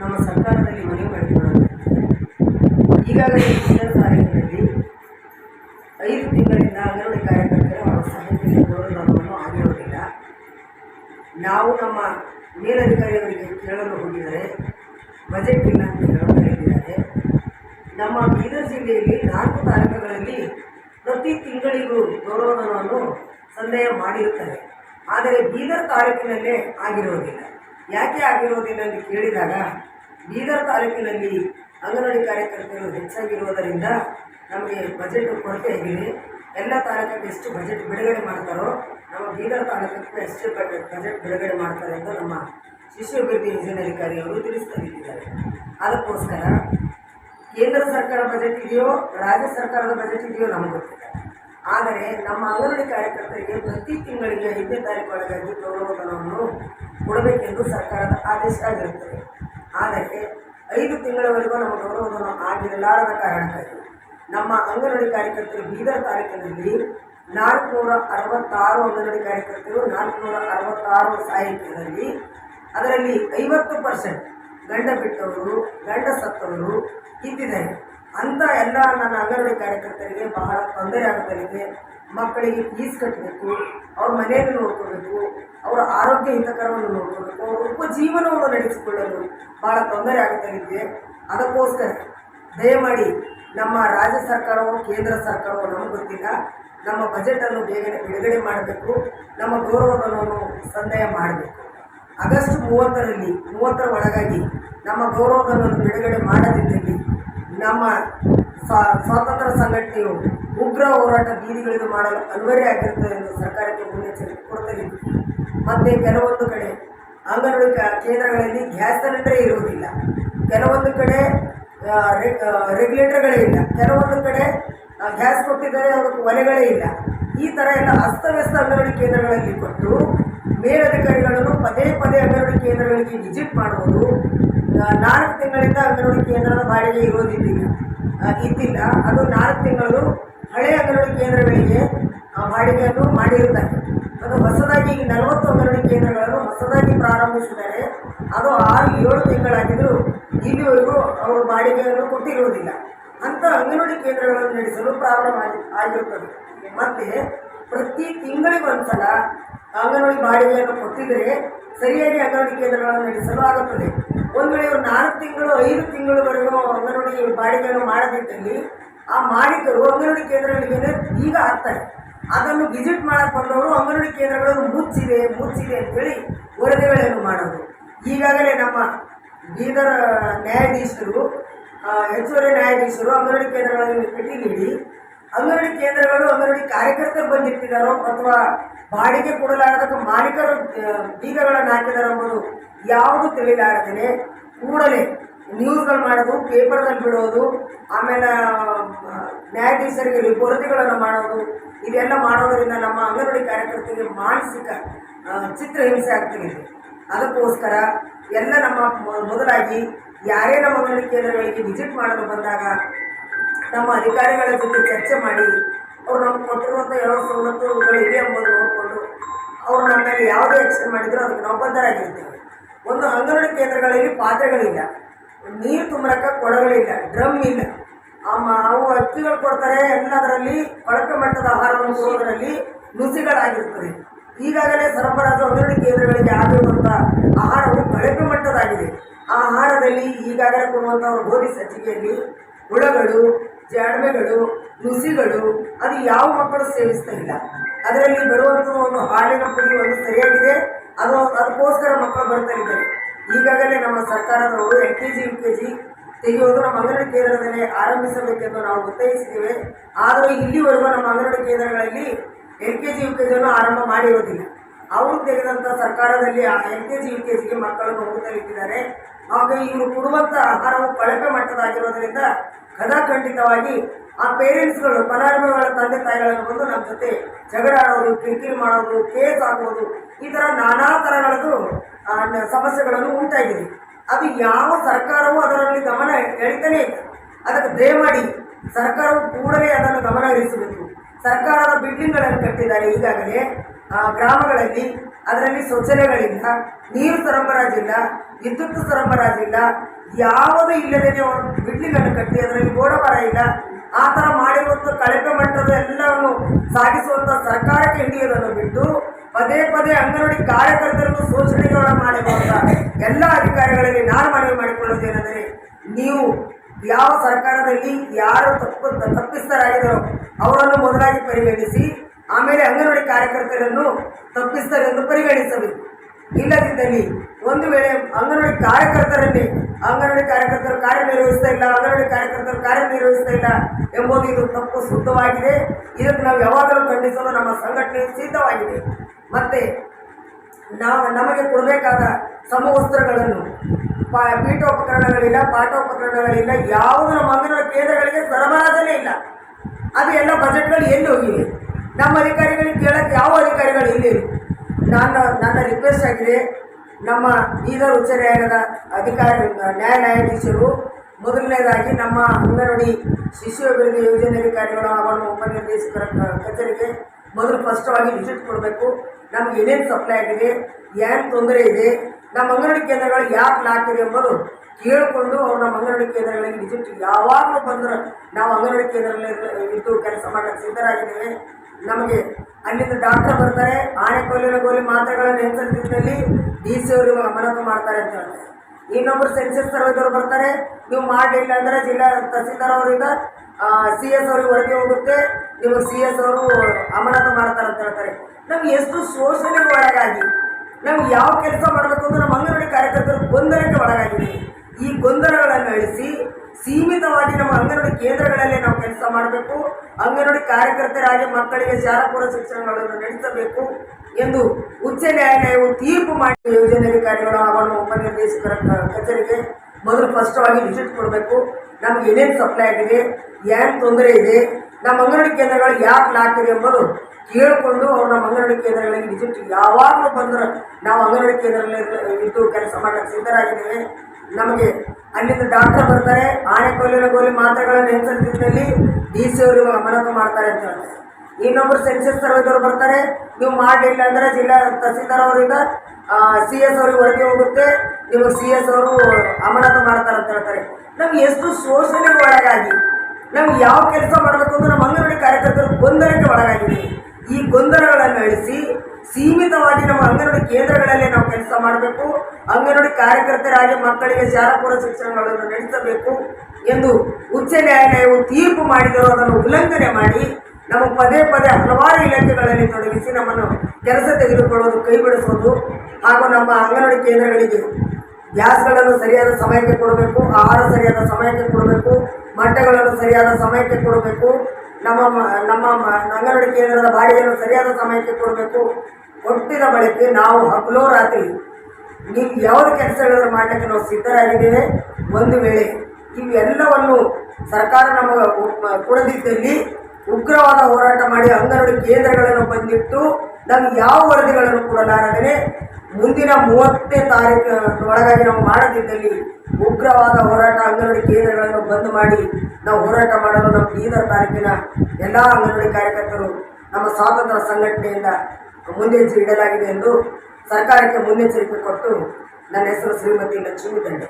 ನಮ್ಮ ಸರ್ಕಾರದಲ್ಲಿ ಮನವಿ ಈಗಾಗಲೇ ಐದು ತಿಂಗಳಿಂದ ಕಾರ್ಯಕರ್ತರ ನಾವು ನಮ್ಮ ಮೇಲಧಿಕಾರಿಯವರಿಗೆ ಕೇಳಲು ಹೋಗಿದರೆ ಬಜೆಟ್ ಇಲ್ಲ ಅಂತ ಹೇಳಿದ್ದಾರೆ ನಮ್ಮ ಬೀದರ್ ಜಿಲ್ಲೆಯಲ್ಲಿ ನಾಲ್ಕು ತಾಲೂಕುಗಳಲ್ಲಿ ಪ್ರತಿ ತಿಂಗಳಿಗೂ ಗೌರವಧನವನ್ನು ಸಂದೇಹ ಮಾಡಿರುತ್ತಾರೆ. ಆದರೆ ಬೀದರ್ ತಾಲೂಕಿನಲ್ಲೇ ಆಗಿರೋದಿಲ್ಲ. ಯಾಕೆ ಆಗಿರೋದಿಲ್ಲ ಎಂದು ಕೇಳಿದಾಗ, ಬೀದರ್ ತಾಲೂಕಿನಲ್ಲಿ ಅಂಗನವಾಡಿ ಕಾರ್ಯಕರ್ತರು ಹೆಚ್ಚಾಗಿರುವುದರಿಂದ ನಮಗೆ ಬಜೆಟ್ ಕೊರತೆ ಆಗಿದೆ. ಎಲ್ಲ ತಾಲೂಕಿಗೆ ಎಷ್ಟು ಬಜೆಟ್ ಬಿಡುಗಡೆ ಮಾಡ್ತಾರೋ, ನಮ್ಮ ಬೀದರ್ ತಾಲೂಕಕ್ಕೆ ಎಷ್ಟು ಬಜೆಟ್ ಬಿಡುಗಡೆ ಮಾಡ್ತಾರೆ ಎಂದು ನಮ್ಮ ಶಿಶು ಅಭಿವೃದ್ಧಿ ಯೋಜನಾಧಿಕಾರಿಯವರು ಅವರು ತಿಳಿಸ್ತಾ ಅದಕ್ಕೋಸ್ಕರ ಕೇಂದ್ರ ಸರ್ಕಾರ ಬಜೆಟ್ ಇದೆಯೋ, ರಾಜ್ಯ ಸರ್ಕಾರದ ಬಜೆಟ್ ಇದೆಯೋ ನಮಗೆ ಗೊತ್ತಿಲ್ಲ. ಆದರೆ ನಮ್ಮ ಅಂಗನವಾಡಿ ಕಾರ್ಯಕರ್ತರಿಗೆ ಪ್ರತಿ ತಿಂಗಳಿಗೆ ಐದನೇ ತಾರೀಕು ಒಳಗಾಗಿ ಗೌರವಧನವನ್ನು ಕೊಡಬೇಕೆಂದು ಸರ್ಕಾರದ ಆದೇಶ ಆಗಿರುತ್ತದೆ. ಆದರೆ ಐದು ತಿಂಗಳವರೆಗೂ ನಮ್ಮ ಗೌರವಧನ ಆಗಿರಲಾರದ ಕಾರಣಕ್ಕಾಗಿ ನಮ್ಮ ಅಂಗನವಾಡಿ ಕಾರ್ಯಕರ್ತರು ಬೀದರ್ ತಾಲೂಕಿನಲ್ಲಿ ನಾಲ್ಕುನೂರ ಅರವತ್ತಾರು ಅಂಗನವಾಡಿ ಕಾರ್ಯಕರ್ತರು, ನಾಲ್ಕುನೂರ ಅರವತ್ತಾರು ಸಾಹಿತ್ಯದಲ್ಲಿ ಅದರಲ್ಲಿ ಐವತ್ತು ಪರ್ಸೆಂಟ್ ಗಂಡ ಬಿಟ್ಟವರು, ಗಂಡ ಸತ್ತವರು ಇದ್ದಿದ್ದಾರೆ. ಅಂಥ ಎಲ್ಲ ನನ್ನ ಅಂಗನವಾಡಿ ಕಾರ್ಯಕರ್ತರಿಗೆ ಬಹಳ ತೊಂದರೆ ಆಗುತ್ತಲಿದೆ ಮಕ್ಕಳಿಗೆ ಫೀಸ್ ಕಟ್ಟಬೇಕು ಅವ್ರ ಮನೆಯನ್ನು ನೋಡ್ಕೋಬೇಕು, ಅವರ ಆರೋಗ್ಯ ಹಿತಕರವನ್ನು ನೋಡ್ಕೋಬೇಕು, ಅವರ ಉಪಜೀವನವನ್ನು ನಡೆಸಿಕೊಳ್ಳಲು ಬಹಳ ತೊಂದರೆ ಆಗುತ್ತಲಿದೆ ಅದಕ್ಕೋಸ್ಕರ ದಯಮಾಡಿ ನಮ್ಮ ರಾಜ್ಯ ಸರ್ಕಾರವೋ, ಕೇಂದ್ರ ಸರ್ಕಾರವೋ ನಮಗೆ ಗೊತ್ತಿಲ್ಲ. ನಮ್ಮ ಬಜೆಟನ್ನು ಬೇಗನೆ ಬಿಡುಗಡೆ ಮಾಡಬೇಕು. ನಮ್ಮ ಗೌರವಧನವನ್ನು ಸಂದಾಯ ಮಾಡಬೇಕು. ಆಗಸ್ಟ್ ಮೂವತ್ತರಲ್ಲಿ, ಮೂವತ್ತರ ಒಳಗಾಗಿ ನಮ್ಮ ಗೌರವಧನವನ್ನು ಬಿಡುಗಡೆ ಮಾಡದಿದ್ದಲ್ಲಿ ನಮ್ಮ ಸ್ವಾ- ಸ್ವಾತಂತ್ರ್ಯ ಸಂಘಟನೆಯು ಉಗ್ರ ಹೋರಾಟ ಬೀದಿಗಳಿಗೆ ಮಾಡಲು ಅನಿವಾರ್ಯ ಆಗಿರುತ್ತದೆ ಎಂದು ಸರ್ಕಾರಕ್ಕೆ ಮುನ್ನೆಚ್ಚರಿಕೆ ಕೊಡ್ತಲಿದೆ ಮತ್ತು ಕೆಲವೊಂದು ಕಡೆ ಅಂಗನವಾಡಿ ಕೇಂದ್ರಗಳಲ್ಲಿ ಗ್ಯಾಸ್ ಸಿಲಿಂಡರೇ ಇರುವುದಿಲ್ಲ. ಕೆಲವೊಂದು ಕಡೆ ರೆಗ್ಯುಲೇಟರ್ಗಳೇ ಇಲ್ಲ. ಕೆಲವೊಂದು ಕಡೆ ಗ್ಯಾಸ್ ಕೊಟ್ಟಿದ್ದಾರೆ ಅದಕ್ಕೆ ಒಲೆಗಳೇ ಇಲ್ಲ. ಈ ಥರ ಎಲ್ಲ ಅಸ್ತವ್ಯಸ್ತ ಅಂಗನವಾಡಿ ಕೇಂದ್ರಗಳಲ್ಲಿ ಕೊಟ್ಟು ಮೇಲಧಿಕಾರಿಗಳನ್ನು ಪದೇ ಪದೇ ಅಂಗನವಾಡಿ ಕೇಂದ್ರಗಳಿಗೆ ವಿಸಿಟ್ ಮಾಡುವುದು ನಾಲ್ಕು ತಿಂಗಳಿಂದ ಅಂಗನವಾಡಿ ಕೇಂದ್ರದ ಬಾಡಿಗೆ ಇರೋದಿದ್ದಿಲ್ಲ. ಇದ್ದಿಲ್ಲ. ಅದು ನಾಲ್ಕು ತಿಂಗಳು ಹಳೆಯ ಅಂಗನವಾಡಿ ಕೇಂದ್ರಗಳಿಗೆ ಬಾಡಿಗೆಯನ್ನು ಮಾಡಿರುತ್ತಾರೆ. ಅದು ಹೊಸದಾಗಿ ನಲವತ್ತು ಅಂಗನವಾಡಿ ಕೇಂದ್ರಗಳನ್ನು ಹೊಸದಾಗಿ ಪ್ರಾರಂಭಿಸಿದ್ದಾರೆ. ಅದು ಆರು, ಏಳು ತಿಂಗಳಾಗಿದ್ದರೂ ಇಲ್ಲಿವರೆಗೂ ಅವರು ಬಾಡಿಗೆಯನ್ನು ಕೊಟ್ಟಿರುವುದಿಲ್ಲ. ಅಂಥ ಅಂಗನವಾಡಿ ಕೇಂದ್ರಗಳನ್ನು ನಡೆಸಲು ಪ್ರಾರಂಭ ಆಗಿ, ಆಗಿರುತ್ತದೆ. ಮತ್ತು ಪ್ರತಿ ತಿಂಗಳಿಗೊಂದ್ಸಲ ಅಂಗನವಾಡಿ ಬಾಡಿಗೆಯನ್ನು ಕೊಟ್ಟಿದ್ದರೆ ಸರಿಯಾಗಿ ಅಂಗನವಾಡಿ ಕೇಂದ್ರಗಳನ್ನು ನಡೆಸಲು ಆಗುತ್ತದೆ. ಒಂದು ವೇಳೆ ಇವರು ನಾಲ್ಕು ತಿಂಗಳು, ಐದು ತಿಂಗಳವರೆಗೂ ಅಂಗನವಾಡಿ ಬಾಡಿಗೆಯನ್ನು ಮಾಡದಿದ್ದಲ್ಲಿ ಆ ಮಾಲೀಕರು ಅಂಗನವಾಡಿ ಕೇಂದ್ರಗಳಿಗೆ ಈಗ ಆಗ್ತಾರೆ ಅದನ್ನು ವಿಸಿಟ್ ಮಾಡಕ್ಕೆ ಬಂದವರು ಅಂಗನವಾಡಿ ಕೇಂದ್ರಗಳನ್ನು ಮುಚ್ಚಿದೆ ಮುಚ್ಚಿದೆ ಅಂತೇಳಿ ವರದಿಗಳನ್ನು ಮಾಡೋದು. ಈಗಾಗಲೇ ನಮ್ಮ ಬೀದರ್ ನ್ಯಾಯಾಧೀಶರು ಹೆಚ್ಚುವರಿ ನ್ಯಾಯಾಧೀಶರು ಅಂಗನವಾಡಿ ಕೇಂದ್ರಗಳಲ್ಲಿ ಭೇಟಿ ನೀಡಿ ಅಂಗನವಾಡಿ ಕೇಂದ್ರಗಳು, ಅಂಗನವಾಡಿ ಕಾರ್ಯಕರ್ತರು ಬಂದಿರ್ತಿದಾರೋ ಅಥವಾ ಬಾಡಿಗೆ ಕೊಡಲಾರದ ಮಾಲೀಕರು ಬೀಗಗಳನ್ನು ಹಾಕಿದಾರೋ ಅನ್ನೋದು ಯಾವುದು ತಿಳಿಲಾರದೇ ಕೂಡಲೇ ನ್ಯೂಸ್ಗಳು ಮಾಡೋದು ಪೇಪರ್ನಲ್ಲಿ ಬಿಡೋದು, ಆಮೇಲೆ ನ್ಯಾಯಾಧೀಶರಿಗೆ ವರದಿಗಳನ್ನು ಮಾಡೋದು, ಇದೆಲ್ಲ ಮಾಡೋದರಿಂದ ನಮ್ಮ ಅಂಗನವಾಡಿ ಕಾರ್ಯಕರ್ತರಿಗೆ ಮಾನಸಿಕ ಚಿತ್ರಹಿಂಸೆ ಆಗ್ತಿದೆ. ಅದಕ್ಕೋಸ್ಕರ ಎಲ್ಲ ನಮ್ಮ ಮೊದಲಾಗಿ ಯಾರೇ ನಮ್ಮ ಅಂಗನವಾಡಿ ಕೇಂದ್ರಗಳಿಗೆ ವಿಸಿಟ್ ಮಾಡಲು ಬಂದಾಗ ನಮ್ಮ ಅಧಿಕಾರಿಗಳ ಜೊತೆ ಚರ್ಚೆ ಮಾಡಿ, ಅವ್ರು ನಮ್ಗೆ ಕೊಟ್ಟಿರುವಂಥ ಯಾವ ಸವಲತ್ತುಗಳು ಇವೆ ಎಂಬುದು ನೋಡಿಕೊಂಡು ಅವ್ರು ನಮ್ಮ ಮೇಲೆ ಯಾವುದೇ ಆಕ್ಷನ್ ಮಾಡಿದ್ರು ಅದಕ್ಕೆ ನಾವು ಬದ್ಧರಾಗಿರ್ತೇವೆ. ಒಂದು ಅಂಗನವಾಡಿ ಕೇಂದ್ರಗಳಲ್ಲಿ ಪಾತ್ರೆಗಳಿಲ್ಲ. ನೀರು ತುಂಬರಕ್ಕೆ ಕೊಡಗಳಿಲ್ಲ ಡ್ರಮ್ ಇಲ್ಲ. ಅವು ಅಕ್ಕಿಗಳು ಕೊಡ್ತಾರೆ, ಎಲ್ಲದರಲ್ಲಿ ಕೊಳಪೆ ಮಟ್ಟದ ಆಹಾರವನ್ನು ಕೊಡೋದರಲ್ಲಿ ನುಸಿಗಳಾಗಿರ್ತದೆ ಈಗಾಗಲೇ ಸರಬರಾಜು ಅಂಗನವಾಡಿ ಕೇಂದ್ರಗಳಿಗೆ ಆಗಿರುವಂಥ ಆಹಾರವು ಕಳಪೆ ಮಟ್ಟದಾಗಿದೆ. ಆ ಆಹಾರದಲ್ಲಿ ಈಗಾಗಲೇ ಕೊಡುವಂಥ ಗೋಧಿ ಸಜ್ಜಿಗೆಯಲ್ಲಿ ಹುಳಗಳು ಜಾಡ್ಮೆಗಳು ನುಸಿಗಳು ಅದು ಯಾವ ಮಕ್ಕಳು ಸೇವಿಸ್ತಾ ಇಲ್ಲ. ಅದರಲ್ಲಿ ಬರುವಂಥ ಒಂದು ಹಾಲಿನ ಪುಡಿ ಒಂದು ಸರಿಯಾಗಿದೆ. ಅದು ಅದಕ್ಕೋಸ್ಕರ ಮಕ್ಕಳು ಬರ್ತಾ ಇದ್ದಾರೆ. ಈಗಾಗಲೇ ನಮ್ಮ ಸರ್ಕಾರದವರು L K G U K G ತೆಗೆಯುವುದು ನಮ್ಮ ಅಂಗನವಾಡಿ ಕೇಂದ್ರದಲ್ಲಿ ಆರಂಭಿಸಬೇಕೆಂದು ನಾವು ಒತ್ತಾಯಿಸಿದ್ದೇವೆ. ಆದರೂ ಇಲ್ಲಿವರೆಗೂ ನಮ್ಮ ಅಂಗನವಾಡಿ ಕೇಂದ್ರಗಳಲ್ಲಿ L K G U K ಜಿಯನ್ನು ಆರಂಭ ಮಾಡಿರುವುದಿಲ್ಲ ಅವರು ತೆಗೆದಂತ ಸರ್ಕಾರದಲ್ಲಿ L K G U K ಜಿಗೆ ಮಕ್ಕಳನ್ನು ಇಟ್ಟಿದ್ದಾರೆ. ಆಗ ಇವರು ಕೊಡುವಂಥ ಆಹಾರವು ಕಳಪೆ ಮಟ್ಟದಾಗಿರೋದ್ರಿಂದ ಖಡಾಖಂಡಿತವಾಗಿ ಆ ಪೇರೆಂಟ್ಸ್ಗಳು ಫಲಾನುಭವಿಗಳ ತಂದೆ ತಾಯಿಗಳನ್ನು ಬಂದು ನಮ್ಮ ಜೊತೆ ಜಗಳ ಆಡೋದು ಕಿರಿಕಿರಿ ಮಾಡೋದು ಕೇಸ್ ಹಾಕೋದು ಈ ಥರ ನಾನಾ ಥರಗಳದ್ದು ಆ, ಸಮಸ್ಯೆಗಳನ್ನು ಉಂಟಾಗಿದೆ. ಅದು ಯಾವ ಸರ್ಕಾರವೂ ಅದರಲ್ಲಿ ಗಮನ ಹೇಳ್ತಾನೆ ಅದಕ್ಕೆ ದಯಮಾಡಿ ಸರ್ಕಾರವು ಕೂಡಲೇ ಅದನ್ನು ಗಮನ ಹರಿಸಬೇಕು ಸರ್ಕಾರದ ಬಿಲ್ಡಿಂಗ್ಗಳನ್ನು ಕಟ್ಟಿದ್ದಾರೆ ಈಗಾಗಲೇ. ಆ, ಗ್ರಾಮಗಳಲ್ಲಿ ಅದರಲ್ಲಿ ಶೌಚಾಲಯಗಳಿಲ್ಲ, ನೀರು ಸರಬರಾಜಿಲ್ಲ, ವಿದ್ಯುತ್ ಸರಬರಾಜಿಲ್ಲ, ಯಾವುದೂ ಇಲ್ಲದೇ ಬಿಡ್ಲಿಗಳನ್ನು ಕಟ್ಟಿ ಅದರಲ್ಲಿ ಗೋಡಬರ ಇಲ್ಲ, ಆ ಥರ ಮಾಡಿರುವಂಥ ಕಳಪೆ ಮಟ್ಟದ ಎಲ್ಲವನ್ನು ಸಾಗಿಸುವಂಥ ಸರ್ಕಾರಕ್ಕೆ ಹಿಡಿಯೋದನ್ನು ಬಿಟ್ಟು ಪದೇ ಪದೇ ಅಂಗನವಾಡಿ ಕಾರ್ಯಕರ್ತರನ್ನು ಶೋಷಣೆಗಳನ್ನು ಮಾಡಿರುವಂಥ ಎಲ್ಲ ಅಧಿಕಾರಿಗಳಲ್ಲಿ ನಾನು ಮನವಿ ಮಾಡಿಕೊಳ್ಳುವುದೇನೆಂದರೆ ನೀವು ಯಾವ ಸರ್ಕಾರದಲ್ಲಿ ಯಾರು ತಪ್ಪು ತಪ್ಪಿಸ್ತರಾಗಿದ್ದಾರೋ ಅವರನ್ನು ಮೊದಲಾಗಿ ಪರಿಗಣಿಸಿ ಆಮೇಲೆ ಅಂಗನವಾಡಿ ಕಾರ್ಯಕರ್ತರನ್ನು ತಪ್ಪಿಸ್ತಾರೆಂದು ಪರಿಗಣಿಸಬೇಕು. ಇಲ್ಲದಿದ್ದಲ್ಲಿ ಒಂದು ವೇಳೆ ಅಂಗನವಾಡಿ ಕಾರ್ಯಕರ್ತರಲ್ಲಿ ಅಂಗನವಾಡಿ ಕಾರ್ಯಕರ್ತರು ಕಾರ್ಯನಿರ್ವಹಿಸ್ತಾ ಇಲ್ಲ, ಅಂಗನವಾಡಿ ಕಾರ್ಯಕರ್ತರು ಕಾರ್ಯನಿರ್ವಹಿಸ್ತಾ ಇಲ್ಲ ಎಂಬುದು ಇದು ತಪ್ಪು ಶುದ್ಧವಾಗಿದೆ ಇದಕ್ಕೆ ನಾವು ಯಾವಾಗಲೂ ಖಂಡಿಸಲು ನಮ್ಮ ಸಂಘಟನೆ ಸಿದ್ಧವಾಗಿದೆ. ಮತ್ತೆ ನಾವು ನಮಗೆ ಕೊಡಬೇಕಾದ ಸಮವಸ್ತ್ರಗಳನ್ನು ಪಾ, ಪೀಠೋಪಕರಣಗಳಿಲ್ಲ, ಪಾಠೋಪಕರಣಗಳಿಲ್ಲ, ಯಾವುದು ನಮ್ಮ ಅಂಗನವಾಡಿ ಕೇಂದ್ರಗಳಿಗೆ ಸರಬರಾಜನೇ ಇಲ್ಲ. ಅದು ಎಲ್ಲ ಬಜೆಟ್ಗಳು ಎಲ್ಲಿ ಹೋಗಿವೆ ನಮ್ಮ ಅಧಿಕಾರಿಗಳಿಗೆ ಕೇಳಕ್ಕೆ ಯಾವ ಅಧಿಕಾರಿಗಳು ಇಲ್ಲಿ ನಾನು ನನ್ನ ರಿಕ್ವೆಸ್ಟ್ ಆಗಿದೆ, ನಮ್ಮ ಬೀದರ್ ಉಚ್ಚ ನ್ಯಾಯಾಲಯದ ಅಧಿಕಾರಿ, ನ್ಯಾಯ ನ್ಯಾಯಾಧೀಶರು. ಮೊದಲನೇದಾಗಿ ನಮ್ಮ ಅಂಗನವಾಡಿ ಶಿಶು ಅಭಿವೃದ್ಧಿ ಯೋಜನೆ ಅಧಿಕಾರಿಗಳು ಹಾಗೂ ಉಪನಿರ್ದೇಶಕರ ಕಚೇರಿಗೆ ಮೊದಲು ಸ್ಪಷ್ಟವಾಗಿ ವಿಸಿಟ್ ಕೊಡಬೇಕು. ನಮ್ಗೆ ಏನೇನು ಸಪ್ಲೈ ಆಗಿದೆ, ಏನು ತೊಂದರೆ ಇದೆ, ನಮ್ಮ ಅಂಗನವಾಡಿ ಕೇಂದ್ರಗಳು ಯಾಕೆ ಲಾಕಿದೆ ಎಂಬುದು ಕೇಳಿಕೊಂಡು ಅವ್ರು ನಮ್ಮ ಅಂಗನವಾಡಿ ಕೇಂದ್ರಗಳಿಗೆ ವಿಸಿಟ್ ಯಾವಾಗಲೂ ಬಂದ್ರೆ. ನಾವು ಅಂಗನವಾಡಿ ಕೇಂದ್ರಗಳಲ್ಲಿ ಇದ್ದು ಕೆಲಸ ಮಾಡಕ್ಕೆ ಸಿದ್ಧರಾಗಿದ್ದೇವೆ. ನಮಗೆ ಅಲ್ಲಿಂದ ಡಾಕ್ಟರ್ ಬರ್ತಾರೆ, ಆನೆ ಕೊಲ್ಲಿನ ಗೋಲಿ ಮಾತ್ರೆಗಳನ್ನು ಹೆಸರಿಸಿದ್ದಲ್ಲಿ ಡಿ ಸಿ ಅವರು ಮನವಿ ಮಾಡ್ತಾರೆ ಅಂತ ಹೇಳ್ತಾರೆ. ಇನ್ನೊಬ್ಬರು ಸೆನ್ಸಸ್ ಸರ್ವೇದವರು ಬರ್ತಾರೆ, ನೀವು ಮಾಡಲಿಲ್ಲ ಅಂದರೆ ಜಿಲ್ಲಾ ತಹಸೀಲ್ದಾರ್ ಅವರಿಂದ ಸಿ ಎಸ್ ಅವ್ರಿಗೆ ಒಳಗೆ ಹೋಗುತ್ತೆ ನಿಮಗೆ ಸಿ ಎಸ್ ಅವರು ಅಮಾನತು ಮಾಡ್ತಾರೆ ಅಂತ ಹೇಳ್ತಾರೆ. ನಮ್ಗೆ ಎಷ್ಟು ಶೋಷಣೆಗೆ ಒಳಗಾಗಿ ನಾವು ಯಾವ ಕೆಲಸ ಮಾಡಬೇಕು ಅಂತ ನಮ್ಮ ಅಂಗನವಾಡಿ ಕಾರ್ಯಕರ್ತರು ಗೊಂದಲಕ್ಕೆ ಒಳಗಾಗಿದ್ದೀವಿ ಈ ಗೊಂದಲಗಳನ್ನು ಅಳಿಸಿ ಸೀಮಿತವಾಗಿ ನಮ್ಮ ಅಂಗನವಾಡಿ ಕೇಂದ್ರಗಳಲ್ಲೇ ನಾವು ಕೆಲಸ ಮಾಡಬೇಕು, ಅಂಗನವಾಡಿ ಕಾರ್ಯಕರ್ತರಾಗಿ ಮಕ್ಕಳಿಗೆ ಶಾಲಾಪೂರ್ವ ಶಿಕ್ಷಣಗಳನ್ನು ನಡೆಸಬೇಕು ಎಂದು ಉಚ್ಚ ನ್ಯಾಯಾಲಯವು ತೀರ್ಪು ಮಾಡಿ ಯೋಜನಾಧಿಕಾರಿಗಳು ಹಾಗೂ ನಮ್ಮ ಉಪನಿರ್ದೇಶಕರ ಕಚೇರಿಗೆ ಮೊದಲು ಸ್ಪಷ್ಟವಾಗಿ ವಿಸಿಟ್ ಕೊಡಬೇಕು. ನಮ್ಗೆ ಏನೇನು ಸಪ್ಲೈ ಆಗಿದೆ, ಏನು ತೊಂದರೆ ಇದೆ, ನಮ್ಮ ಅಂಗನವಾಡಿ ಕೇಂದ್ರಗಳು ಯಾಕೆ ಲಾಕ್ ಇದೆ ಎಂಬುದು ಕೇಳಿಕೊಂಡು ಅವ್ರು ನಮ್ಮ ಅಂಗನವಾಡಿ ಕೇಂದ್ರಗಳಿಗೆ ವಿಸಿಟ್ ಯಾವಾಗಲೂ ಬಂದ್ರೆ ನಾವು ಅಂಗನವಾಡಿ ಕೇಂದ್ರಗಳಲ್ಲಿ ಇದ್ದು ಕೆಲಸ ಮಾಡಕ್ಕೆ ಸಿದ್ಧರಾಗಿದ್ದೇವೆ. ನಮಗೆ ಅಲ್ಲಿಂದ ಡಾಕ್ಟರ್ ಬರ್ತಾರೆ, ಆನೆ ಕೊಲ್ಲಿನ ಗೋಲಿ ಮಾತ್ರೆಗಳನ್ನು ಹೆಸರಿಸಿದ್ದಲ್ಲಿ ಡಿ ಸಿ ಅವರು ಮನವಿ ಮಾಡ್ತಾರೆ ಅಂತ ಹೇಳ್ತಾರೆ. ಇನ್ನೊಬ್ಬರು ಸೆನ್ಸಸ್ ಸರ್ವೇದವರು ಬರ್ತಾರೆ, ನೀವು ಮಾಡಲಿಲ್ಲ ಅಂದರೆ ಜಿಲ್ಲಾ ತಹಸೀಲ್ದಾರ್ ಅವರಿಂದ ಸಿ ಎಸ್ ಅವ್ರಿಗೆ ಒಳಗೆ ಹೋಗುತ್ತೆ, ನಿಮಗೆ ಸಿ ಎಸ್ ಅವರು ಅಮಾನತು ಮಾಡ್ತಾರೆ ಅಂತ ಹೇಳ್ತಾರೆ. ನಮ್ಗೆ ಎಷ್ಟು ಶೋಷಣೆಗೆ ಒಳಗಾಗಿ ನಾವು ಯಾವ ಕೆಲಸ ಮಾಡಬೇಕು ಅಂತ ನಮ್ಮ ಅಂಗನವಾಡಿ ಕಾರ್ಯಕರ್ತರು ಗೊಂದಲಕ್ಕೆ ಒಳಗಾಗಿದ್ದೀವಿ ಈ ಗೊಂದಲಗಳನ್ನು ಅಳಿಸಿ ಸೀಮಿತವಾಗಿ ನಮ್ಮ ಅಂಗನವಾಡಿ ಕೇಂದ್ರಗಳಲ್ಲೇ ನಾವು ಕೆಲಸ ಮಾಡಬೇಕು, ಅಂಗನವಾಡಿ ಕಾರ್ಯಕರ್ತರಾಗಿ ಮಕ್ಕಳಿಗೆ ಶಾಲಾಪೂರ್ವ ಶಿಕ್ಷಣಗಳನ್ನು ನಡೆಸಬೇಕು ಎಂದು ಉಚ್ಚ ನ್ಯಾಯಾಲಯವು ತೀರ್ಪು ಮಾಡಿದರೂ ಅದನ್ನು ಉಲ್ಲಂಘನೆ ಮಾಡಿ ನಮ್ಮ ಪದೇ ಪದೇ ಹಲವಾರು ಇಲಾಖೆಗಳಲ್ಲಿ ತೊಡಗಿಸಿ ನಮ್ಮನ್ನು ಕೆಲಸ ತೆಗೆದುಕೊಳ್ಳುವುದು ಕೈ ಬಿಡಿಸುವುದು ಹಾಗೂ ನಮ್ಮ ಅಂಗನವಾಡಿ ಕೇಂದ್ರಗಳಿಗೆ ಗ್ಯಾಸ್ಗಳನ್ನು ಸರಿಯಾದ ಸಮಯಕ್ಕೆ ಕೊಡಬೇಕು, ಆಹಾರ ಸರಿಯಾದ ಸಮಯಕ್ಕೆ ಕೊಡಬೇಕು ಮಟ್ಟಗಳನ್ನು ಸರಿಯಾದ ಸಮಯಕ್ಕೆ ಕೊಡಬೇಕು. ನಮ್ಮ ನಮ್ಮ ಅಂಗನವಾಡಿ ಕೇಂದ್ರದ ಬಾಡಿಗೆಯನ್ನು ಸರಿಯಾದ ಸಮಯಕ್ಕೆ ಕೊಡಬೇಕು. ಕೊಟ್ಟಿದ ಬಳಿಕ ನಾವು ಹಗಲೋ ರಾತ್ರಿ ನೀವು ಯಾವುದೇ ಕೆಲಸಗಳನ್ನು ಮಾಡಲಿಕ್ಕೆ ನಾವು ಸಿದ್ಧರಾಗಿದ್ದೇವೆ? ಒಂದು ವೇಳೆ ಇವೆಲ್ಲವನ್ನು ಸರ್ಕಾರ ನಮಗೆ ಕೊಡದಿದ್ದಲ್ಲಿ ಉಗ್ರವಾದ ಹೋರಾಟ ಮಾಡಿ ಅಂಗನವಾಡಿ ಕೇಂದ್ರಗಳನ್ನು ಬಂದಿಟ್ಟು ನಮ್ಗೆ ಯಾವ ವರದಿಗಳನ್ನು ಕೊಡಲಾರದೇ ಮುಂದಿನ ಮೂವತ್ತನೇ ತಾರೀಕು ಒಳಗಾಗಿ ನಾವು ಮಾಡದಿದ್ದಲ್ಲಿ ಉಗ್ರವಾದ ಹೋರಾಟ ಅಂಗನವಾಡಿ ಕೇಂದ್ರಗಳನ್ನು ಬಂದ್ ಮಾಡಿ ನಾವು ಹೋರಾಟ ಮಾಡಲು ನಮ್ಮ ಬೀದರ್ ತಾರೀಕಿನ ಎಲ್ಲ ಅಂಗನವಾಡಿ ಕಾರ್ಯಕರ್ತರು ನಮ್ಮ ಸ್ವಾತಂತ್ರ್ಯ ಸಂಘಟನೆಯಿಂದ ಮುನ್ನೆಚ್ಚರಿಕೆ ಇಡಲಾಗಿದೆ ಎಂದು ಸರ್ಕಾರಕ್ಕೆ ಮುನ್ನೆಚ್ಚರಿಕೆ ಕೊಟ್ಟು ನನ್ನ ಹೆಸರು ಶ್ರೀಮತಿ ಲಕ್ಷ್ಮೀ ದಂಡೆ.